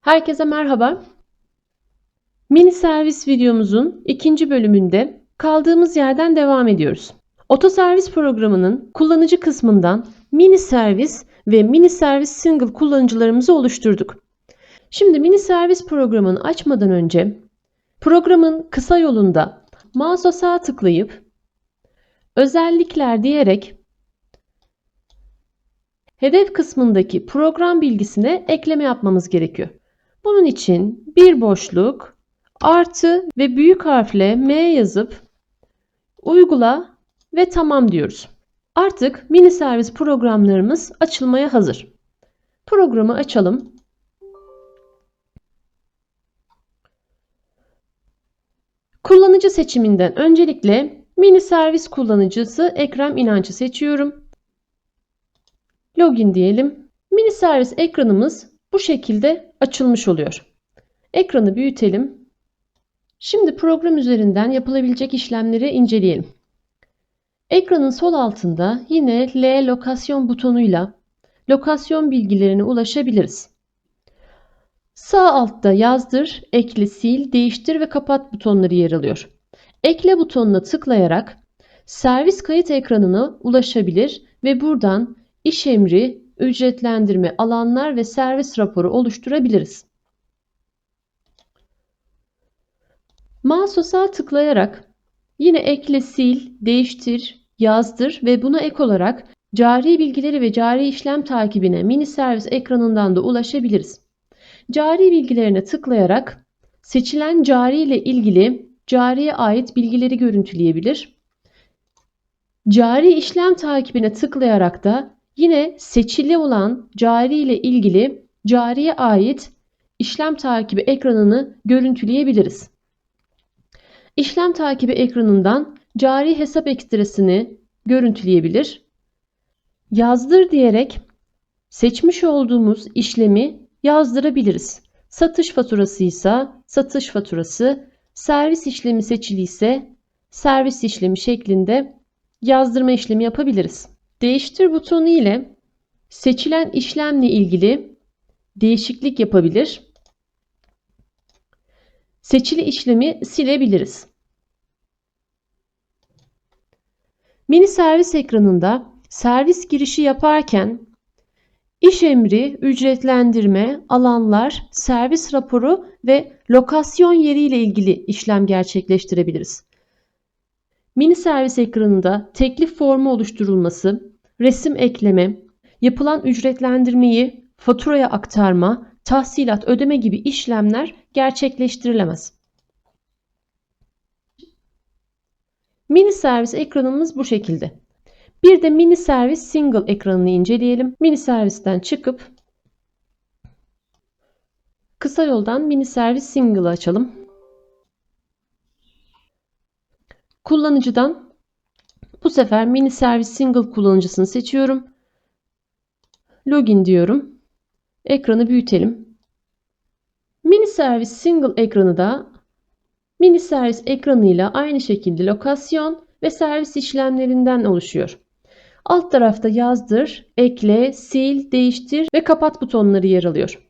Herkese merhaba. Mini servis videomuzun ikinci bölümünde kaldığımız yerden devam ediyoruz. Otoservis programının kullanıcı kısmından mini servis ve mini servis single kullanıcılarımızı oluşturduk. Şimdi mini servis programını açmadan önce programın kısa yolunda mouse'a sağ tıklayıp özellikler diyerek hedef kısmındaki program bilgisine ekleme yapmamız gerekiyor. Bunun için bir boşluk artı ve büyük harfle M yazıp uygula ve tamam diyoruz. Artık mini servis programlarımız açılmaya hazır. Programı açalım. Kullanıcı seçiminden öncelikle mini servis kullanıcısı Ekrem İnanç'ı seçiyorum. Login diyelim. Mini servis ekranımız bu şekilde açılmış oluyor. Ekranı büyütelim. Şimdi program üzerinden yapılabilecek işlemleri inceleyelim. Ekranın sol altında yine L lokasyon butonuyla lokasyon bilgilerine ulaşabiliriz. Sağ altta yazdır, ekle, sil, değiştir ve kapat butonları yer alıyor. Ekle butonuna tıklayarak servis kayıt ekranına ulaşabilir ve buradan iş emri, ücretlendirme, alanlar ve servis raporu oluşturabiliriz. Mouse'a tıklayarak yine ekle, sil, değiştir, yazdır ve buna ek olarak cari bilgileri ve cari işlem takibine mini servis ekranından da ulaşabiliriz. Cari bilgilerine tıklayarak seçilen cari ile ilgili cariye ait bilgileri görüntüleyebilir. Cari işlem takibine tıklayarak da yine seçili olan cari ile ilgili cariye ait işlem takibi ekranını görüntüleyebiliriz. İşlem takibi ekranından cari hesap ekstresini görüntüleyebilir. Yazdır diyerek seçmiş olduğumuz işlemi yazdırabiliriz. Satış faturası ise satış faturası, servis işlemi seçili ise servis işlemi şeklinde yazdırma işlemi yapabiliriz. Değiştir butonu ile seçilen işlemle ilgili değişiklik yapabilir. Seçili işlemi silebiliriz. Mini servis ekranında servis girişi yaparken iş emri, ücretlendirme, alanlar, servis raporu ve lokasyon yeri ile ilgili işlem gerçekleştirebiliriz. Mini servis ekranında teklif formu oluşturulması, resim ekleme, yapılan ücretlendirmeyi faturaya aktarma, tahsilat ödeme gibi işlemler gerçekleştirilemez. Mini servis ekranımız bu şekilde. Bir de mini servis single ekranını inceleyelim. Mini servisten çıkıp kısa yoldan mini servis single'ı açalım. Kullanıcıdan bu sefer mini servis single kullanıcısını seçiyorum. Login diyorum. Ekranı büyütelim. Mini servis single ekranı da mini servis ekranıyla aynı şekilde lokasyon ve servis işlemlerinden oluşuyor. Alt tarafta yazdır, ekle, sil, değiştir ve kapat butonları yer alıyor.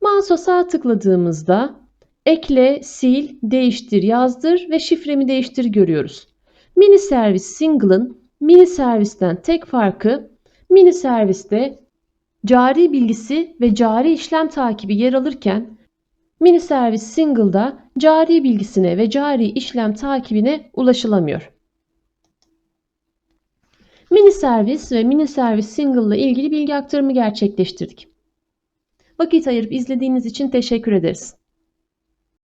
Mouse'a sağ tıkladığımızda ekle, sil, değiştir, yazdır ve şifremi değiştir görüyoruz. Mini servis single'ın mini servisten tek farkı mini serviste cari bilgisi ve cari işlem takibi yer alırken mini servis single'da cari bilgisine ve cari işlem takibine ulaşılamıyor. Mini servis ve mini servis single ile ilgili bilgi aktarımı gerçekleştirdik. Vakit ayırıp izlediğiniz için teşekkür ederiz.